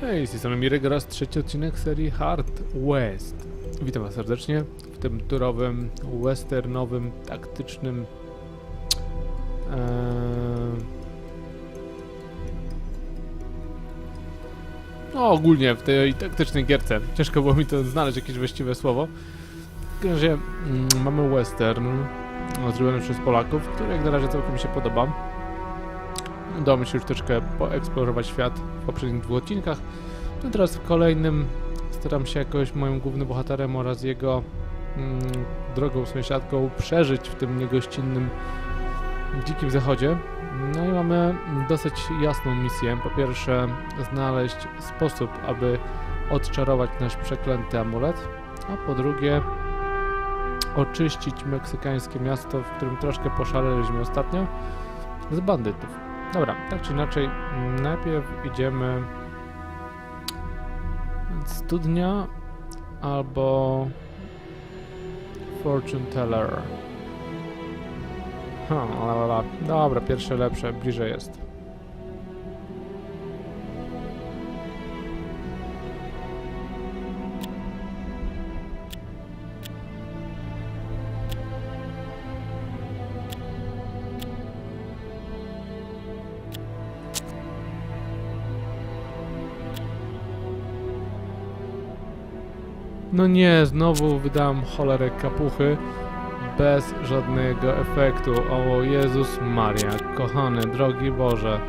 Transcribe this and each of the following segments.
Hej, z tej strony Mirek oraz trzeci odcinek serii Hard West. Witam was serdecznie w tym turowym, westernowym, taktycznym no ogólnie w tej taktycznej gierce. Ciężko było mi to znaleźć jakieś właściwe słowo. W każdym razie mm, mamy western zrobiony przez Polaków, który jak na razie całkiem mi się podoba. Udało się już troszeczkę poeksplorować świat w poprzednich dwóch odcinkach. No teraz w kolejnym staram się jakoś moim głównym bohaterem oraz jego mm, drogą sąsiadką przeżyć w tym niegościnnym dzikim zachodzie. No i mamy dosyć jasną misję. Po pierwsze znaleźć sposób, aby odczarować nasz przeklęty amulet, a po drugie oczyścić meksykańskie miasto, w którym troszkę poszaleliśmy ostatnio, z bandytów. Dobra, tak czy inaczej, najpierw idziemy studnia albo fortune teller. La. Dobra, pierwsze lepsze, bliżej jest. No nie, znowu wydałem cholerę kapuchy bez żadnego efektu. O Jezus Maria, kochany, drogi Boże.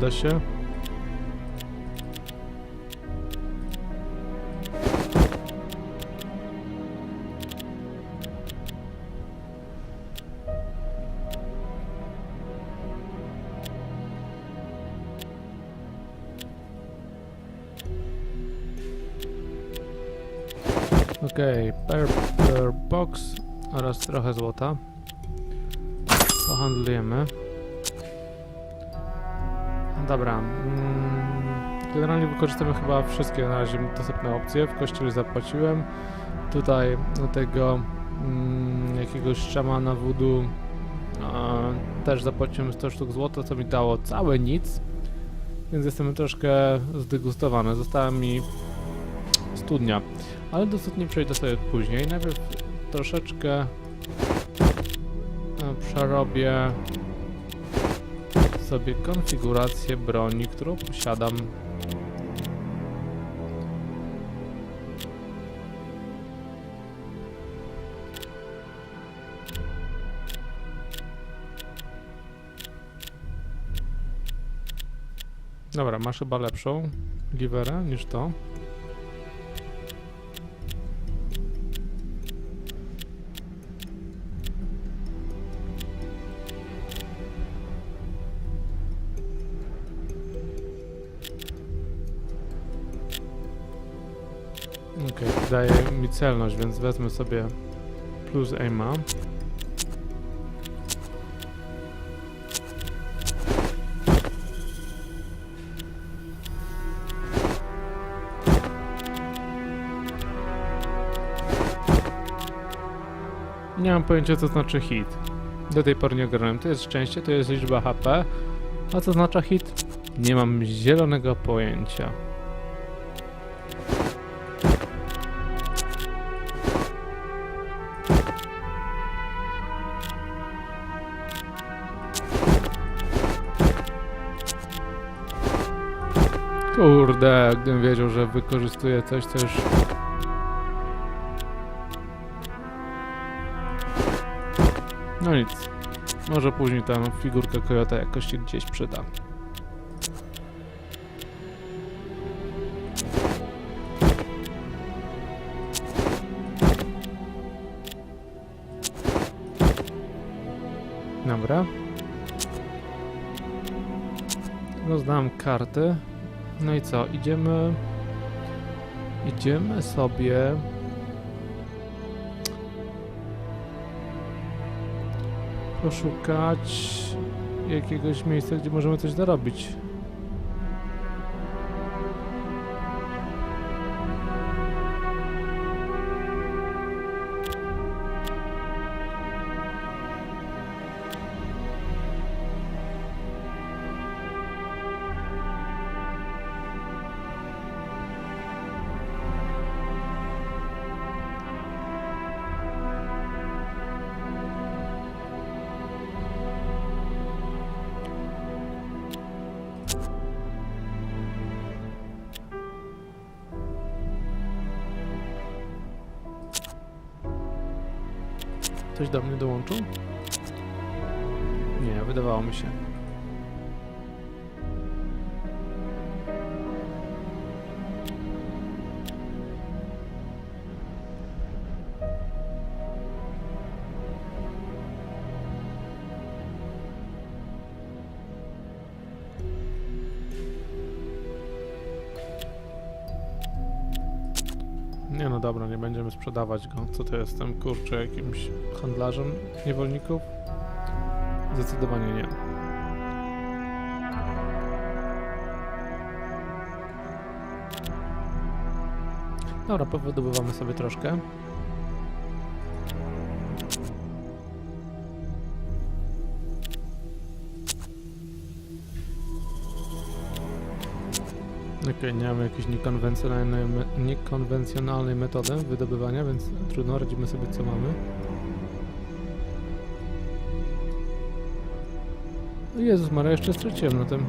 Przyda się. Okej, okay, per box oraz trochę złota. Pohandlujemy. Dobra. mm, Generalnie wykorzystamy chyba wszystkie na razie dostępne opcje. W kościele zapłaciłem. Tutaj do tego mm, jakiegoś szamana voodoo a, też zapłaciłem 100 sztuk złota, co mi dało całe nic. Więc jestem troszkę zdegustowany. Została mi studnia. Ale do studni przejdę sobie później. Najpierw troszeczkę e, przerobię sobie konfigurację broni, którą posiadam. Dobra, masz chyba lepszą giwerę niż to. Okej, daje mi celność, więc wezmę sobie plus aima. Nie mam pojęcia co znaczy hit. Do tej pory nie ogarnąłem. To jest szczęście, to jest liczba HP. A co znaczy hit? Nie mam zielonego pojęcia. Kurde, gdybym wiedział, że wykorzystuję coś, co już... No nic. Może później tam figurka Kojota jakoś się gdzieś przyda. Dobra. Rozdałem karty. No i co? Idziemy... Idziemy sobie... Poszukać jakiegoś miejsca, gdzie możemy coś zarobić. Ktoś do mnie dołączył? Nie, wydawało mi się. No dobra, nie będziemy sprzedawać go. Co to jestem, kurczę, jakimś handlarzem niewolników? Zdecydowanie nie. Dobra, powydobywamy sobie troszkę. Nie mamy jakiejś niekonwencjonalnej, niekonwencjonalnej metody wydobywania, więc trudno, radzimy sobie co mamy. Jezus Maria, jeszcze straciłem na tym.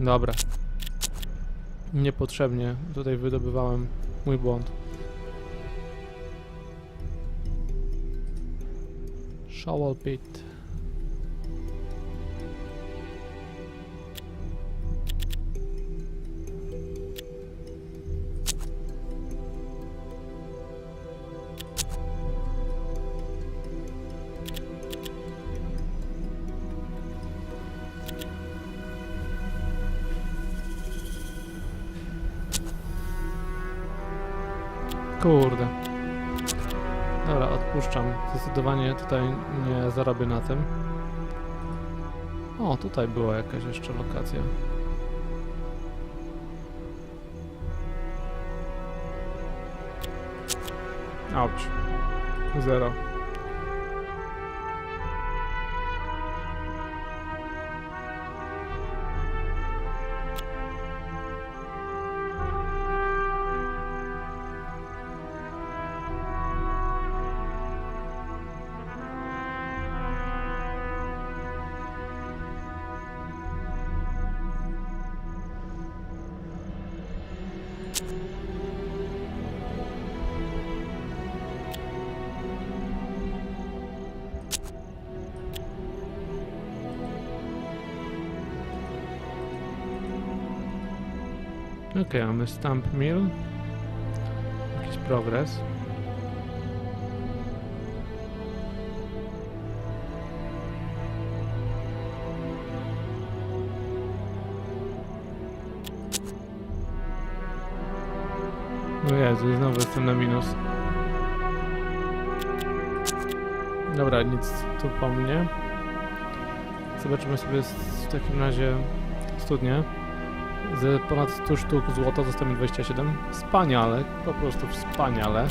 Dobra. Niepotrzebnie tutaj wydobywałem mój błąd. Shovel pit. Kurde. Odpuszczam. Zdecydowanie tutaj nie zarobię na tym. O, tutaj była jakaś jeszcze lokacja. Auć. Zero. Okej, mamy stamp mill. Jakiś progres. O Jezu, znowu jestem na minus. Dobra, nic tu po mnie. Zobaczymy sobie w takim razie studnię. Z ponad 100 sztuk złota zostało mi 27. Wspaniale, po prostu wspaniale.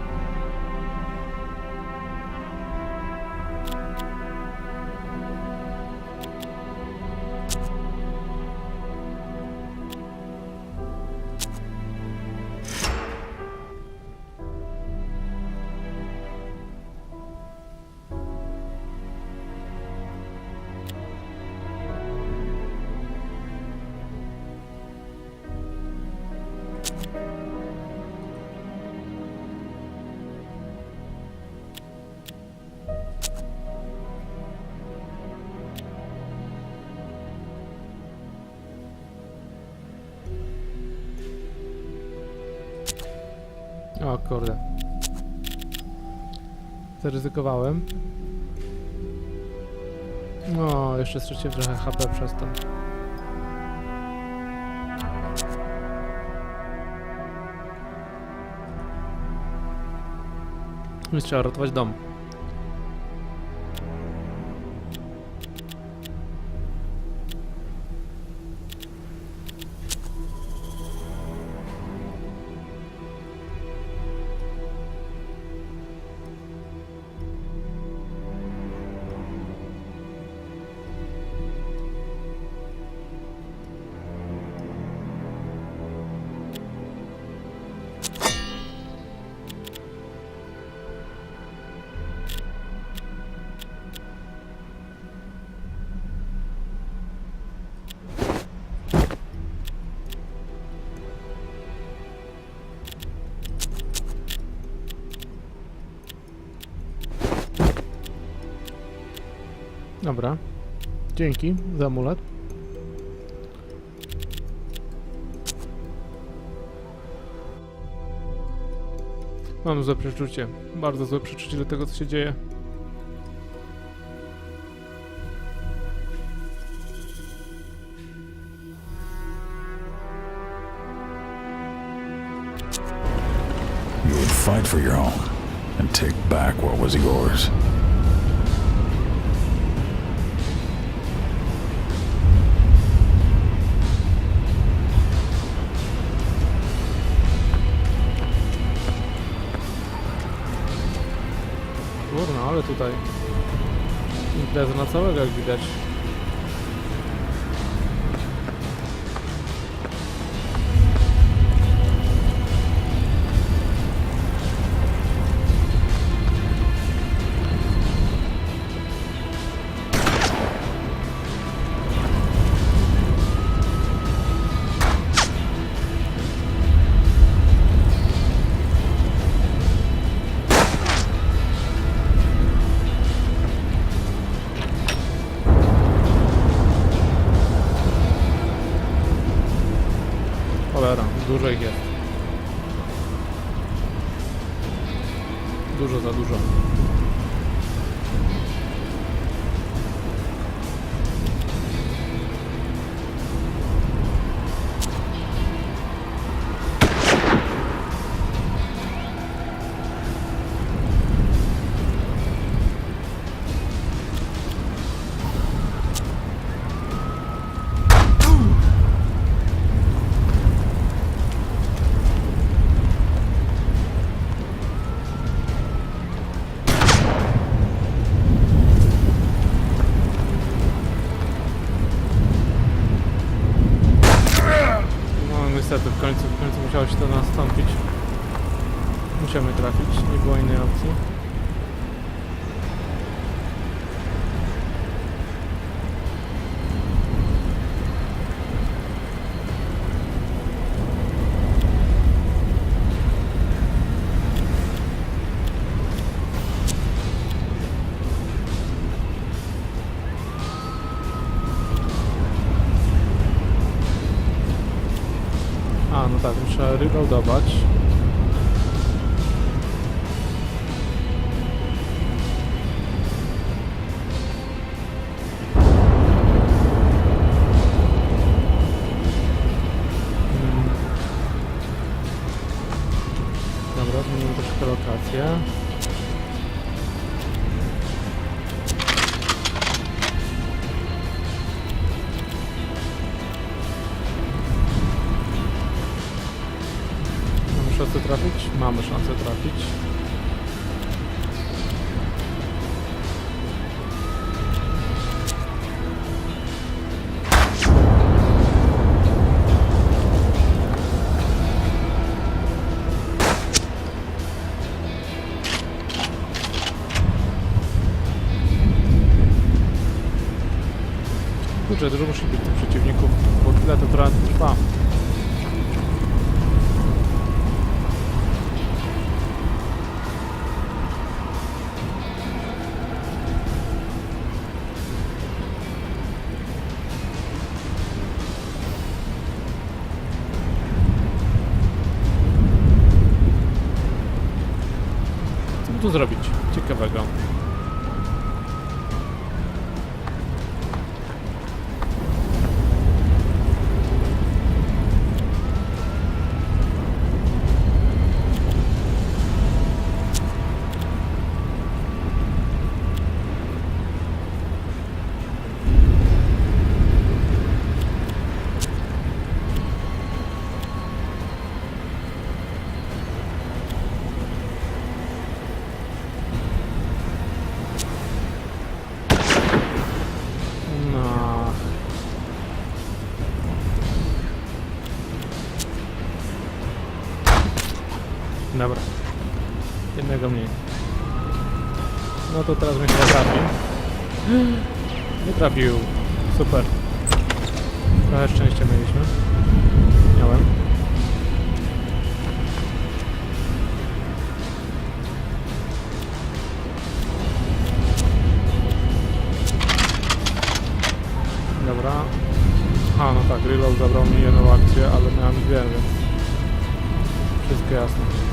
Kurde. Zaryzykowałem. No, jeszcze straciłem trochę HP przez to. Więc trzeba ratować dom. Dobra. Dzięki za amulet. Mam złe przeczucie. Bardzo złe przeczucie do tego, co się dzieje. Fight for your own and take back what was yours. Ale tutaj impreza na całego, jak widać. A, no tak, muszę reloadować. Mm. Kurczę, dużo To teraz mnie chyba trafi. Nie trafił. Super. Trochę szczęścia mieliśmy. Miałem. Dobra. A, no tak, reload zabrał mi jedną akcję, ale miałem dwie, więc... Wszystko jasne.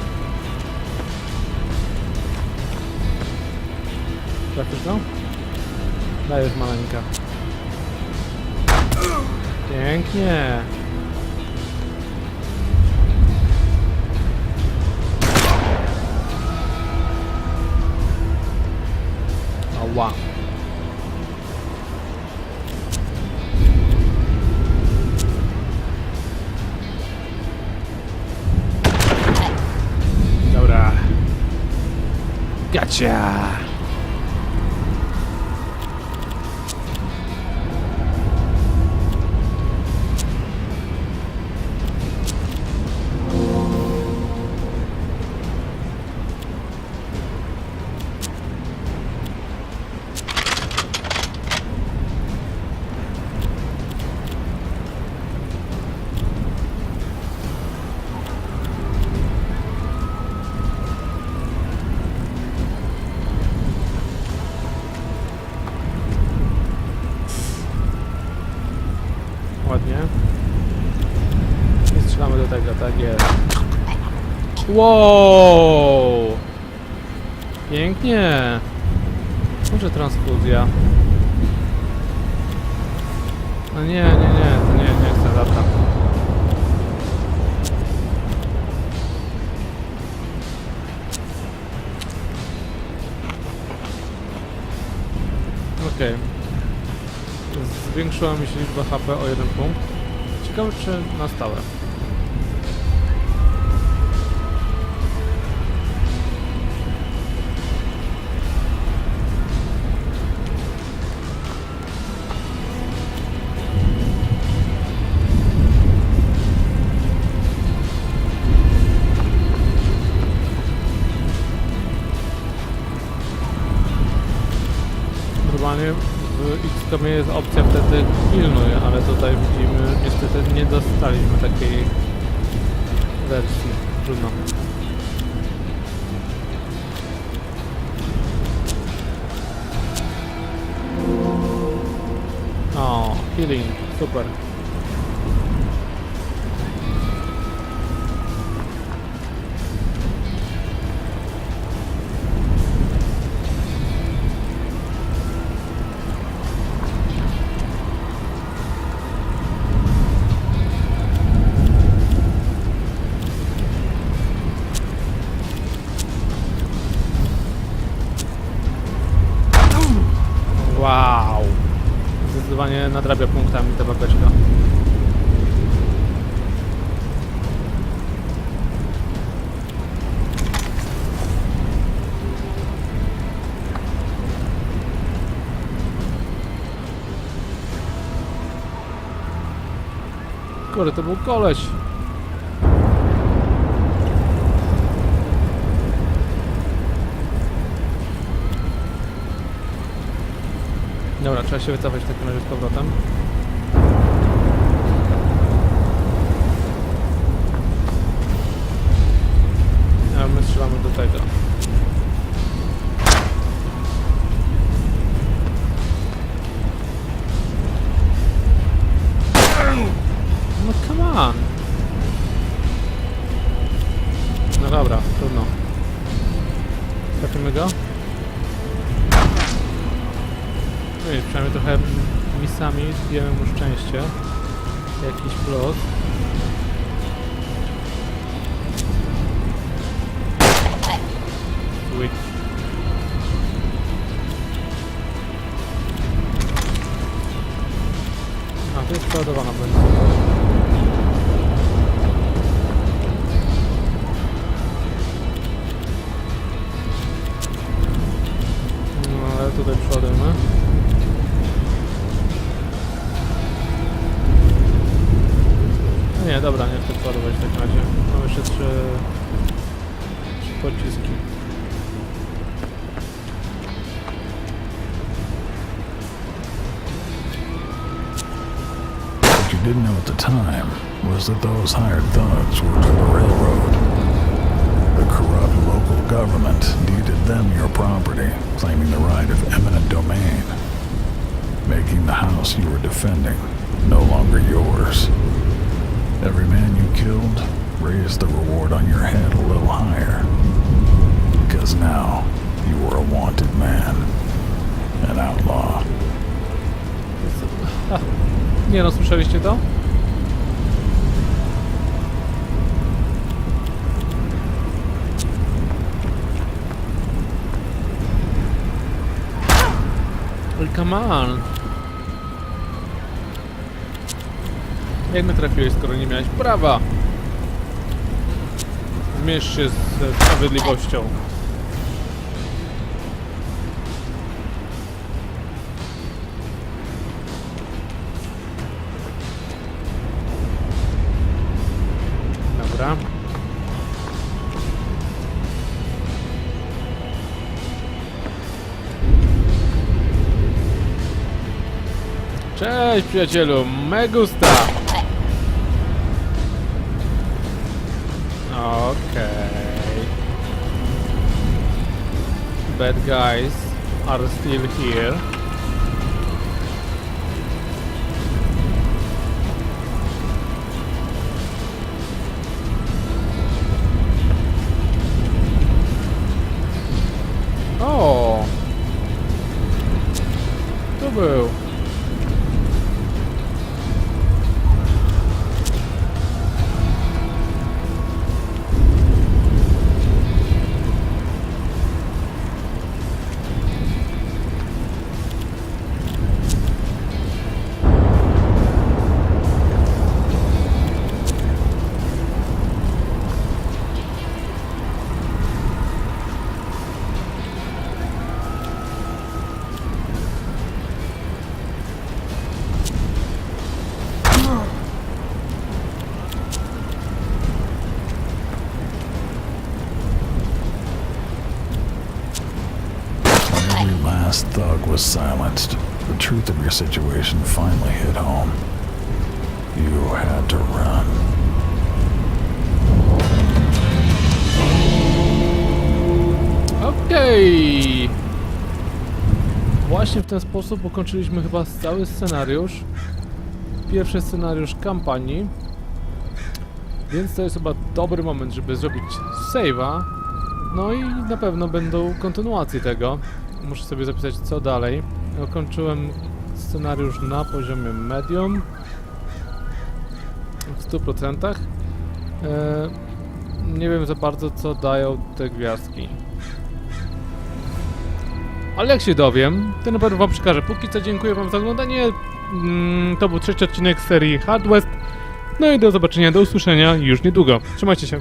Trafisz go? Dajesz maleńka. Pięknie. Ała. Dobra. Gotcha. Strzelamy do tego, tak jest. Wow! Pięknie! Może transfuzja. No nie, nie, nie, to nie, nie chcę lata. Okej. Zwiększyła mi się liczba HP o jeden punkt. Ciekawe czy na stałe. XCOMie jest opcja wtedy pilnuj, ale tutaj widzimy, niestety nie dostaliśmy takiej wersji. Trudno. O, healing, super. Nadrabia punktami ta babeczka. Kurde, to był koleś. Dobra, trzeba się wycofać w takim razie z powrotem. A my strzelamy do tego. Those hired thugs worked for the railroad. The corrupt local government deeded them your property, claiming the right of eminent domain, making the house you were defending no longer yours. Every man you killed raised the reward on your head a little higher. Because now you were a wanted man, an outlaw. Nie no, to? Oj, come on. Mnie trafiłeś, skoro nie miałeś prawa? Zmierz się z sprawiedliwością. Cześć przyjacielu, me gusta. Okej. Bad guys are still here. Truth of your situation finally hit home. You had to run. Okej. Właśnie w ten sposób ukończyliśmy chyba cały scenariusz. Pierwszy scenariusz kampanii. Więc to jest chyba dobry moment, żeby zrobić save'a. No i na pewno będą kontynuacje tego. Muszę sobie zapisać co dalej. Ukończyłem scenariusz na poziomie medium. W 100%. E, nie wiem za bardzo co dają te gwiazdki. Ale jak się dowiem, to na pewno wam przekażę. Póki co dziękuję wam za oglądanie. Mm, to był trzeci odcinek serii Hard West. No i do zobaczenia, do usłyszenia już niedługo. Trzymajcie się.